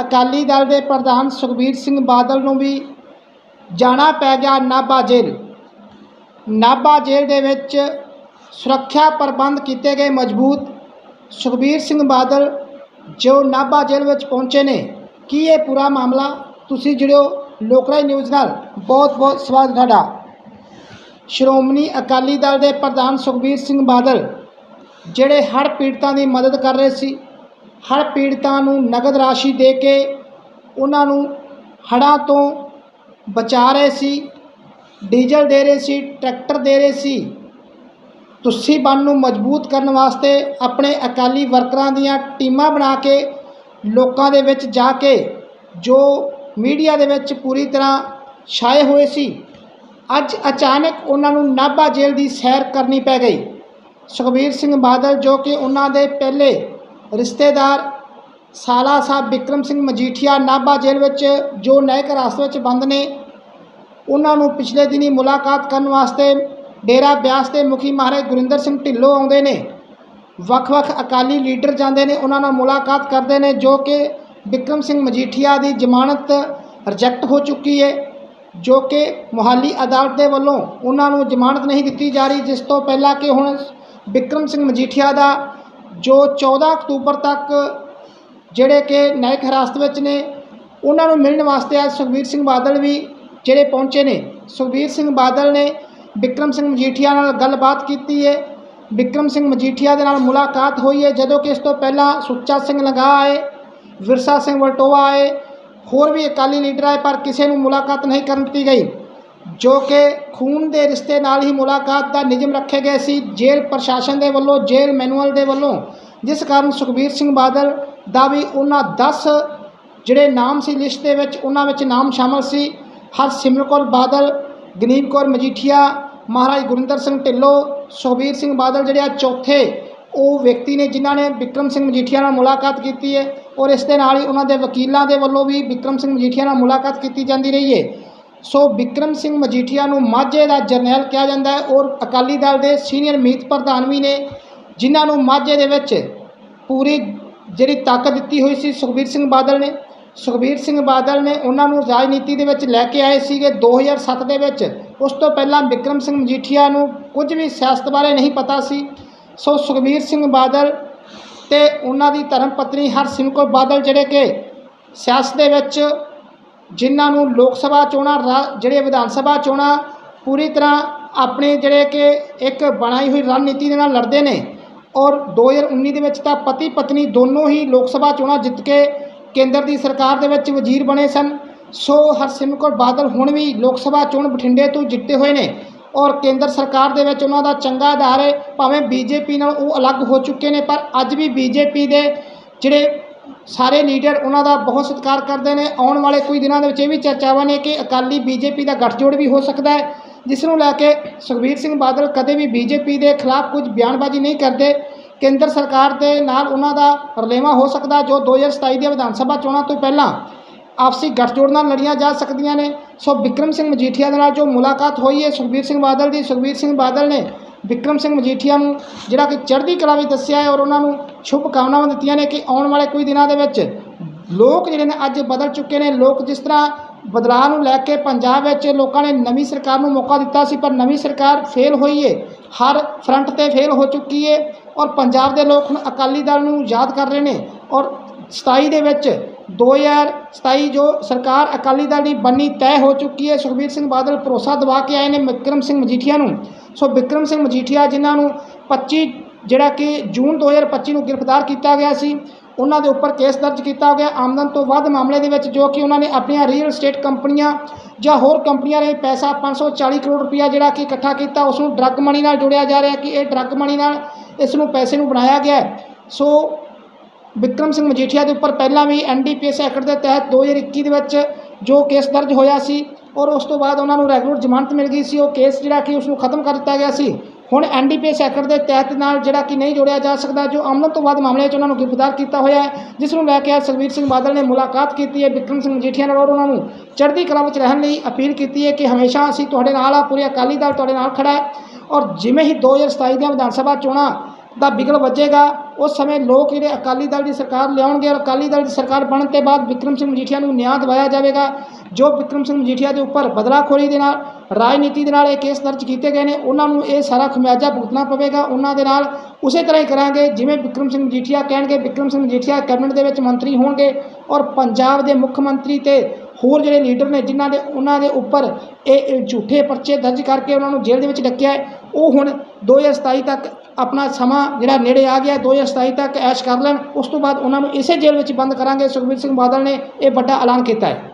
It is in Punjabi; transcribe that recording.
ਅਕਾਲੀ ਦਲ ਦੇ ਪ੍ਰਧਾਨ ਸੁਖਬੀਰ ਸਿੰਘ ਬਾਦਲ ਨੂੰ ਵੀ ਜਾਣਾ ਪੈ ਗਿਆ ਨਾਭਾ ਜੇਲ੍ਹ। ਨਾਭਾ ਜੇਲ੍ਹ ਦੇ ਵਿੱਚ ਸੁਰੱਖਿਆ ਪ੍ਰਬੰਧ ਕੀਤੇ ਗਏ ਮਜ਼ਬੂਤ। ਸੁਖਬੀਰ ਸਿੰਘ ਬਾਦਲ ਜੋ ਨਾਭਾ ਜੇਲ੍ਹ ਵਿੱਚ ਪਹੁੰਚੇ ਨੇ, ਕੀ ਇਹ ਪੂਰਾ ਮਾਮਲਾ? ਤੁਸੀਂ ਜੁੜਿਓ ਲੋਕਰਾਜ ਨਿਊਜ਼ ਨਾਲ। ਬਹੁਤ ਬਹੁਤ ਸਵਾਗਤ ਤੁਹਾਡਾ। ਸ਼੍ਰੋਮਣੀ ਅਕਾਲੀ ਦਲ ਦੇ ਪ੍ਰਧਾਨ ਸੁਖਬੀਰ ਸਿੰਘ ਬਾਦਲ, ਜਿਹੜੇ ਹੜ੍ਹ ਪੀੜਤਾਂ ਦੀ ਮਦਦ ਕਰ ਰਹੇ ਸੀ ਹੜ੍ਹ ਪੀੜਤਾਂ ਨੂੰ ਨਗਦ ਰਾਸ਼ੀ ਦੇ ਕੇ ਉਹਨਾਂ ਨੂੰ ਹੜ੍ਹਾਂ ਤੋਂ ਬਚਾ ਰਹੇ ਸੀ, ਡੀਜ਼ਲ ਦੇ ਰਹੇ ਸੀ, ਟਰੈਕਟਰ ਦੇ ਰਹੇ ਸੀ। ਤੁਸੀਂ ਬੰਨ ਨੂੰ ਮਜ਼ਬੂਤ ਕਰਨ ਵਾਸਤੇ ਆਪਣੇ ਅਕਾਲੀ ਵਰਕਰਾਂ ਦੀਆਂ ਟੀਮਾਂ ਬਣਾ ਕੇ ਲੋਕਾਂ ਦੇ ਵਿੱਚ ਜਾ ਕੇ ਜੋ ਮੀਡੀਆ ਦੇ ਵਿੱਚ ਪੂਰੀ ਤਰ੍ਹਾਂ ਛਾਏ ਹੋਏ ਸੀ, ਅੱਜ ਅਚਾਨਕ ਉਹਨਾਂ ਨੂੰ ਨਾਭਾ ਜੇਲ੍ਹ ਦੀ ਸੈਰ ਕਰਨੀ ਪੈ ਗਈ। ਸੁਖਬੀਰ ਸਿੰਘ ਬਾਦਲ ਜੋ ਕਿ ਉਹਨਾਂ ਦੇ ਪਹਿਲੇ ਰਿਸ਼ਤੇਦਾਰ ਸਾਲਾ ਸਾਹਿਬ ਵਿਕਰਮ ਸਿੰਘ ਮਜੀਠੀਆ ਨਾਭਾ ਜੇਲ੍ਹ ਵਿੱਚ, ਜੋ ਨਿਆਇਕ ਹਿਰਾਸਤ ਵਿੱਚ ਬੰਦ ਨੇ, ਉਹਨਾਂ ਨੂੰ ਪਿਛਲੇ ਦਿਨੀ ਮੁਲਾਕਾਤ ਕਰਨ ਵਾਸਤੇ ਡੇਰਾ ਬਿਆਸ ਦੇ ਮੁਖੀ ਮਹਾਰਾਜ ਗੁਰਿੰਦਰ ਸਿੰਘ ਢਿੱਲੋਂ ਆਉਂਦੇ ਨੇ। ਵੱਖ-ਵੱਖ ਅਕਾਲੀ ਲੀਡਰ ਜਾਂਦੇ ਨੇ, ਉਹਨਾਂ ਨਾਲ ਮੁਲਾਕਾਤ ਕਰਦੇ ਨੇ, ਜੋ ਕਿ ਵਿਕਰਮ ਸਿੰਘ ਮਜੀਠੀਆ ਦੀ ਜ਼ਮਾਨਤ ਰਿਜੈਕਟ ਹੋ ਚੁੱਕੀ ਹੈ ਜੋ ਕਿ ਮੁਹਾਲੀ ਅਦਾਲਤ ਦੇ ਵੱਲੋਂ ਉਹਨਾਂ ਨੂੰ ਜ਼ਮਾਨਤ ਨਹੀਂ ਦਿੱਤੀ ਜਾ ਰਹੀ, ਜਿਸ ਤੋਂ ਪਹਿਲਾਂ ਕਿ ਹੁਣ ਵਿਕਰਮ ਸਿੰਘ ਮਜੀਠੀਆ ਦਾ ਜੋ 14 ਅਕਤੂਬਰ ਤੱਕ ਜਿਹੜੇ ਕਿ ਨਾਇਕ ਹਿਰਾਸਤ ਵਿੱਚ ਨੇ, ਉਹਨਾਂ ਨੂੰ ਮਿਲਣ ਵਾਸਤੇ ਅੱਜ ਸੁਖਬੀਰ ਸਿੰਘ ਬਾਦਲ ਵੀ ਜਿਹੜੇ ਪਹੁੰਚੇ ਨੇ। ਸੁਖਬੀਰ ਸਿੰਘ ਬਾਦਲ ਨੇ ਵਿਕਰਮ ਸਿੰਘ ਮਜੀਠੀਆ ਨਾਲ ਗੱਲਬਾਤ ਕੀਤੀ ਹੈ ਵਿਕਰਮ ਸਿੰਘ ਮਜੀਠੀਆ ਦੇ ਨਾਲ ਮੁਲਾਕਾਤ ਹੋਈ ਹੈ ਜਦੋਂ ਕਿ ਇਸ ਤੋਂ ਪਹਿਲਾਂ ਸੁੱਚਾ ਸਿੰਘ ਲੰਗਾ ਆਏ, ਵਿਰਸਾ ਸਿੰਘ ਵਲਟੋਆ ਆਏ, ਹੋਰ ਵੀ ਅਕਾਲੀ ਲੀਡਰ ਆਏ, ਪਰ ਕਿਸੇ ਨੂੰ ਮੁਲਾਕਾਤ ਨਹੀਂ ਕਰਨ ਦਿੱਤੀ ਗਈ। ਜੋ ਕਿ ਖੂਨ ਦੇ ਰਿਸ਼ਤੇ ਨਾਲ ਹੀ ਮੁਲਾਕਾਤ ਦਾ ਨਿਯਮ ਰੱਖੇ ਗਏ ਸੀ ਜੇਲ੍ਹ ਪ੍ਰਸ਼ਾਸਨ ਦੇ ਵੱਲੋਂ, ਜੇਲ੍ਹ ਮੈਨੂਅਲ ਦੇ ਵੱਲੋਂ। ਜਿਸ ਕਾਰਨ ਸੁਖਬੀਰ ਸਿੰਘ ਬਾਦਲ ਦਾ ਵੀ ਉਹਨਾਂ 10 ਜਿਹੜੇ ਨਾਮ ਸੀ ਲਿਸਟ ਦੇ ਵਿੱਚ, ਉਹਨਾਂ ਵਿੱਚ ਨਾਮ ਸ਼ਾਮਲ ਸੀ। ਹਰਸਿਮਰਤ ਕੌਰ ਬਾਦਲ ਗਨੀਬ ਕੌਰ ਮਜੀਠੀਆ, ਮਹਾਰਾਜ ਗੁਰਿੰਦਰ ਸਿੰਘ ਢਿੱਲੋਂ, ਸੁਖਬੀਰ ਸਿੰਘ ਬਾਦਲ ਜਿਹੜੇ ਆ ਚੌਥੇ, ਉਹ ਵਿਅਕਤੀ ਨੇ ਜਿਨ੍ਹਾਂ ਨੇ ਵਿਕਰਮ ਸਿੰਘ ਮਜੀਠੀਆ ਨਾਲ ਮੁਲਾਕਾਤ ਕੀਤੀ ਹੈ। ਔਰ ਇਸ ਦੇ ਨਾਲ ਹੀ ਉਹਨਾਂ ਦੇ ਵਕੀਲਾਂ ਦੇ ਵੱਲੋਂ ਵੀ ਵਿਕਰਮ ਸਿੰਘ ਮਜੀਠੀਆ ਨਾਲ ਮੁਲਾਕਾਤ ਕੀਤੀ ਜਾਂਦੀ ਰਹੀ ਹੈ। ਸੋ ਵਿਕਰਮ ਸਿੰਘ ਮਜੀਠੀਆ ਨੂੰ ਮਾਝੇ ਦਾ ਜਰਨੈਲ ਕਿਹਾ ਜਾਂਦਾ ਹੈ ਔਰ ਅਕਾਲੀ ਦਲ ਦੇ ਸੀਨੀਅਰ ਮੀਤ ਪ੍ਰਧਾਨ ਵੀ ਨੇ ਜਿਨ੍ਹਾਂ ਨੂੰ ਮਾਝੇ ਦੇ ਵਿੱਚ ਪੂਰੀ ਜਿਹੜੀ ਤਾਕਤ ਦਿੱਤੀ ਹੋਈ ਸੀ, ਸੁਖਬੀਰ ਸਿੰਘ ਬਾਦਲ ਨੇ। ਸੁਖਬੀਰ ਸਿੰਘ ਬਾਦਲ ਨੇ ਉਹਨਾਂ ਨੂੰ ਰਾਜਨੀਤੀ ਦੇ ਵਿੱਚ ਲੈ ਕੇ ਆਏ ਸੀਗੇ 2007 ਦੇ ਵਿੱਚ। ਉਸ ਤੋਂ ਪਹਿਲਾਂ ਵਿਕਰਮ ਸਿੰਘ ਮਜੀਠੀਆ ਨੂੰ ਕੁਝ ਵੀ ਸਿਆਸਤ ਬਾਰੇ ਨਹੀਂ ਪਤਾ ਸੀ। ਸੋ ਸੁਖਬੀਰ ਸਿੰਘ ਬਾਦਲ ਤੇ ਉਹਨਾਂ ਦੀ ਧਰਮ ਪਤਨੀ ਹਰਸਿਮਰਤ ਕੌਰ ਬਾਦਲ ਜਿਹੜੇ ਕਿ ਸਿਆਸਤ ਦੇ ਵਿੱਚ ਜਿਨ੍ਹਾਂ ਨੂੰ ਲੋਕ ਸਭਾ ਚੋਣਾਂ, ਰਾ- ਜਿਹੜੇ ਵਿਧਾਨ ਸਭਾ ਚੋਣਾਂ ਪੂਰੀ ਤਰ੍ਹਾਂ ਆਪਣੇ ਜਿਹੜੇ ਕਿ ਇੱਕ ਬਣਾਈ ਹੋਈ ਰਣਨੀਤੀ ਦੇ ਨਾਲ ਲੜਦੇ ਨੇ ਔਰ 2019 ਦੇ ਵਿੱਚ ਤਾਂ ਪਤੀ ਪਤਨੀ ਦੋਨੋਂ ਹੀ ਲੋਕ ਸਭਾ ਚੋਣਾਂ ਜਿੱਤ ਕੇ ਕੇਂਦਰ ਦੀ ਸਰਕਾਰ ਦੇ ਵਿੱਚ ਵਜ਼ੀਰ ਬਣੇ ਸਨ। ਸੋ ਹਰਸਿਮਰਤ ਕੌਰ ਬਾਦਲ ਹੁਣ ਵੀ ਲੋਕ ਸਭਾ ਚੋਣ ਬਠਿੰਡੇ ਤੋਂ ਜਿੱਤੇ ਹੋਏ ਨੇ ਔਰ ਕੇਂਦਰ ਸਰਕਾਰ ਦੇ ਵਿੱਚ ਉਹਨਾਂ ਦਾ ਚੰਗਾ ਆਧਾਰ ਹੈ। ਭਾਵੇਂ ਬੀਜੇਪੀ ਨਾਲ ਉਹ ਅਲੱਗ ਹੋ ਚੁੱਕੇ ਨੇ, ਪਰ ਅੱਜ ਵੀ ਬੀਜੇਪੀ ਦੇ ਜਿਹੜੇ ਸਾਰੇ ਲੀਡਰ ਉਹਨਾਂ ਦਾ ਬਹੁਤ ਸਤਿਕਾਰ ਕਰਦੇ ਨੇ। ਆਉਣ ਵਾਲੇ ਕੁਝ ਦਿਨਾਂ ਦੇ ਵਿੱਚ ਇਹ ਵੀ ਚਰਚਾਵਾਂ ਨੇ ਕਿ ਅਕਾਲੀ ਬੀਜੇਪੀ ਦਾ ਗੱਠਜੋੜ ਵੀ ਹੋ ਸਕਦਾ ਹੈ, ਜਿਸ ਨੂੰ ਲੈ ਕੇ ਸੁਖਬੀਰ ਸਿੰਘ ਬਾਦਲ ਕਦੇ ਵੀ ਬੀਜੇਪੀ ਦੇ ਖਿਲਾਫ ਕੁਝ ਬਿਆਨਬਾਜ਼ੀ ਨਹੀਂ ਕਰਦੇ। ਕੇਂਦਰ ਸਰਕਾਰ ਦੇ ਨਾਲ ਉਹਨਾਂ ਦਾ ਰਲੇਵਾਂ ਹੋ ਸਕਦਾ, ਜੋ 2027 ਦੀਆਂ ਵਿਧਾਨ ਸਭਾ ਚੋਣਾਂ ਤੋਂ ਪਹਿਲਾਂ ਆਪਸੀ ਗੱਠਜੋੜ ਨਾਲ ਲੜੀਆਂ ਜਾ ਸਕਦੀਆਂ ਨੇ। ਸੋ ਵਿਕਰਮ ਸਿੰਘ ਮਜੀਠੀਆ ਦੇ ਨਾਲ ਜੋ ਮੁਲਾਕਾਤ ਹੋਈ ਹੈ ਸੁਖਬੀਰ ਸਿੰਘ ਬਾਦਲ ਦੀ, ਸੁਖਬੀਰ ਸਿੰਘ ਬਾਦਲ ਨੇ ਵਿਕਰਮ ਸਿੰਘ ਮਜੀਠੀਆ ਨੂੰ ਜਿਹੜਾ ਕਿ ਚੜ੍ਹਦੀ ਕਲਾ ਵਿੱਚ ਦੱਸਿਆ ਹੈ ਔਰ ਉਹਨਾਂ ਨੂੰ ਸ਼ੁਭ ਕਾਮਨਾਵਾਂ ਦਿੱਤੀਆਂ ਨੇ ਕਿ ਆਉਣ ਵਾਲੇ ਕੁਝ ਦਿਨਾਂ ਦੇ ਵਿੱਚ ਲੋਕ ਜਿਹੜੇ ਨੇ ਅੱਜ ਬਦਲ ਚੁੱਕੇ ਨੇ, ਲੋਕ ਜਿਸ ਤਰ੍ਹਾਂ ਬਦਲਾਅ ਨੂੰ ਲੈ ਕੇ ਪੰਜਾਬ ਵਿੱਚ ਲੋਕਾਂ ਨੇ ਨਵੀਂ ਸਰਕਾਰ ਨੂੰ ਮੌਕਾ ਦਿੱਤਾ ਸੀ, ਪਰ ਨਵੀਂ ਸਰਕਾਰ ਫੇਲ ਹੋਈ ਹੈ ਹਰ ਫਰੰਟ ਤੇ ਫੇਲ ਹੋ ਚੁੱਕੀ ਹੈ ਔਰ ਪੰਜਾਬ ਦੇ ਲੋਕ ਹੁਣ ਅਕਾਲੀ ਦਲ ਨੂੰ ਯਾਦ ਕਰ ਰਹੇ ਨੇ ਔਰ 27 ਦੇ ਵਿੱਚ 2027 ਜੋ ਸਰਕਾਰ ਅਕਾਲੀ ਦਲ ਦੀ ਬੰਨੀ ਤੈਅ ਹੋ ਚੁੱਕੀ ਹੈ, ਸੁਖਬੀਰ ਸਿੰਘ ਬਾਦਲ ਭਰੋਸਾ ਦਵਾ ਕੇ ਆਏ ਨੇ ਵਿਕਰਮ ਸਿੰਘ ਮਜੀਠੀਆ ਨੂੰ। ਸੋ ਵਿਕਰਮ ਸਿੰਘ ਮਜੀਠੀਆ ਜਿਨ੍ਹਾਂ ਨੂੰ 25 ਜਿਹੜਾ ਕਿ ਜੂਨ 2025 ਨੂੰ ਗ੍ਰਿਫਤਾਰ ਕੀਤਾ ਗਿਆ ਸੀ, ਉਹਨਾਂ ਦੇ ਉੱਪਰ ਕੇਸ ਦਰਜ ਕੀਤਾ ਗਿਆ। ਆਮਦਨ ਤੋਂ ਵੱਧ ਮਾਮਲੇ ਦੇ ਵਿੱਚ ਜੋ ਕਿ ਉਹਨਾਂ ਨੇ ਆਪਣੀਆਂ ਰੀਅਲ ਸਟੇਟ ਕੰਪਨੀਆਂ ਜਾਂ ਹੋਰ ਕੰਪਨੀਆਂ ਲਈ ਪੈਸਾ 540 ਕਰੋੜ ਰੁਪਇਆ ਜਿਹੜਾ ਕਿ ਇਕੱਠਾ ਕੀਤਾ ਉਸ ਨੂੰ ਡਰੱਗ ਮਨੀ ਨਾਲ ਜੋੜਿਆ ਜਾ ਰਿਹਾ ਕਿ ਇਹ ਡਰੱਗ ਮਨੀ ਨਾਲ ਇਸ ਨੂੰ ਪੈਸੇ ਨੂੰ ਬਣਾਇਆ ਗਿਆ ਸੋ ਵਿਕਰਮ ਸਿੰਘ ਮਜੀਠੀਆ ਦੇ ਉੱਪਰ ਪਹਿਲਾਂ ਵੀ ਐਨਡੀਪੀਐਸ ਐਕਟ ਦੇ ਤਹਿਤ 2021 ਦੇ ਵਿੱਚ ਜੋ ਕੇਸ ਦਰਜ ਹੋਇਆ ਸੀ ਔਰ ਉਸ ਤੋਂ ਬਾਅਦ ਉਹਨਾਂ ਨੂੰ ਰੈਗੂਲਰ ਜ਼ਮਾਨਤ ਮਿਲ ਗਈ ਸੀ, ਉਹ ਕੇਸ ਜਿਹੜਾ ਕਿ ਉਸ ਨੂੰ ਖਤਮ ਕਰ ਦਿੱਤਾ ਗਿਆ ਸੀ। ਹੁਣ ਐਨਡੀਪੀਐਸ ਐਕਟ ਦੇ ਤਹਿਤ ਨਾਲ ਜਿਹੜਾ ਕਿ ਨਹੀਂ ਜੋੜਿਆ ਜਾ ਸਕਦਾ, ਜੋ ਆਮਦਨ ਤੋਂ ਬਾਅਦ ਮਾਮਲੇ 'ਚ ਉਹਨਾਂ ਨੂੰ ਗ੍ਰਿਫਤਾਰ ਕੀਤਾ ਹੋਇਆ ਹੈ, ਜਿਸ ਨੂੰ ਲੈ ਕੇ ਅੱਜ ਸੁਖਬੀਰ ਸਿੰਘ ਬਾਦਲ ਨੇ ਮੁਲਾਕਾਤ ਕੀਤੀ ਹੈ। ਵਿਕਰਮ ਸਿੰਘ ਮਜੀਠੀਆ ਨਾਲ ਔਰ ਉਹਨਾਂ ਨੂੰ ਚੜ੍ਹਦੀ ਕਲਾ ਵਿੱਚ ਰਹਿਣ ਲਈ ਅਪੀਲ ਕੀਤੀ ਹੈ ਕਿ ਹਮੇਸ਼ਾ ਅਸੀਂ ਤੁਹਾਡੇ ਨਾਲ ਆ, ਪੂਰੇ ਅਕਾਲੀ ਦਲ ਤੁਹਾਡੇ ਨਾਲ ਖੜਾ ਹੈ ਔਰ ਜਿਵੇਂ ਹੀ 2027 ਦੀਆਂ ਵਿਧਾਨ ਸਭਾ ਚੋਣਾਂ ਦਾ ਬਿਗਲ ਵੱਜੇਗਾ, ਉਸ ਸਮੇਂ ਲੋਕ ਜਿਹੜੇ ਅਕਾਲੀ ਦਲ ਦੀ ਸਰਕਾਰ ਲਿਆਉਣਗੇ ਔਰ ਅਕਾਲੀ ਦਲ ਦੀ ਸਰਕਾਰ ਬਣਨ ਤੋਂ ਬਾਅਦ ਵਿਕਰਮ ਸਿੰਘ ਮਜੀਠੀਆ ਨੂੰ ਨਿਆਂ ਦਿਵਾਇਆ ਜਾਵੇਗਾ, ਜੋ ਵਿਕਰਮ ਸਿੰਘ ਮਜੀਠੀਆ ਦੇ ਉੱਪਰ ਬਦਲਾਖੋਰੀ ਦੇ ਨਾਲ, ਰਾਜਨੀਤੀ ਦੇ ਨਾਲ ਇਹ ਕੇਸ ਦਰਜ ਕੀਤੇ ਗਏ ਨੇ, ਉਹਨਾਂ ਨੂੰ ਇਹ ਸਾਰਾ ਖਮਿਆਜਾ ਭੁਗਤਣਾ ਪਵੇਗਾ, ਉਹਨਾਂ ਦੇ ਨਾਲ ਉਸੇ ਤਰ੍ਹਾਂ ਹੀ ਕਰਾਂਗੇ, ਜਿਵੇਂ ਵਿਕਰਮ ਸਿੰਘ ਮਜੀਠੀਆ ਕਹਿਣਗੇ, ਵਿਕਰਮ ਸਿੰਘ ਮਜੀਠੀਆ ਕੈਬਨਿਟ ਦੇ ਵਿੱਚ ਮੰਤਰੀ ਹੋਣਗੇ ਔਰ ਪੰਜਾਬ ਦੇ ਮੁੱਖ ਮੰਤਰੀ ਤੇ ਹੋਰ ਜਿਹੜੇ ਲੀਡਰ ਨੇ, ਜਿਨ੍ਹਾਂ ਦੇ, ਉਹਨਾਂ ਦੇ ਉੱਪਰ ਇਹ ਝੂਠੇ ਪਰਚੇ ਦਰਜ ਕਰਕੇ ਉਹਨਾਂ ਨੂੰ ਜੇਲ੍ਹ ਦੇ ਵਿੱਚ ਡੱਕਿਆ ਹੈ, ਉਹ ਹੁਣ 2027 ਤੱਕ ਆਪਣਾ ਸਮਾਂ ਜਿਹੜਾ ਨੇੜੇ ਆ ਗਿਆ 2027 ਤੱਕ ਐਸ਼ ਕਰ ਲੈਣ। ਉਸ ਤੋਂ ਬਾਅਦ ਉਹਨਾਂ ਨੂੰ ਇਸੇ ਜੇਲ੍ਹ ਵਿੱਚ ਬੰਦ ਕਰਾਂਗੇ। ਸੁਖਬੀਰ ਸਿੰਘ ਬਾਦਲ ਨੇ ਇਹ ਵੱਡਾ ਐਲਾਨ ਕੀਤਾ ਹੈ।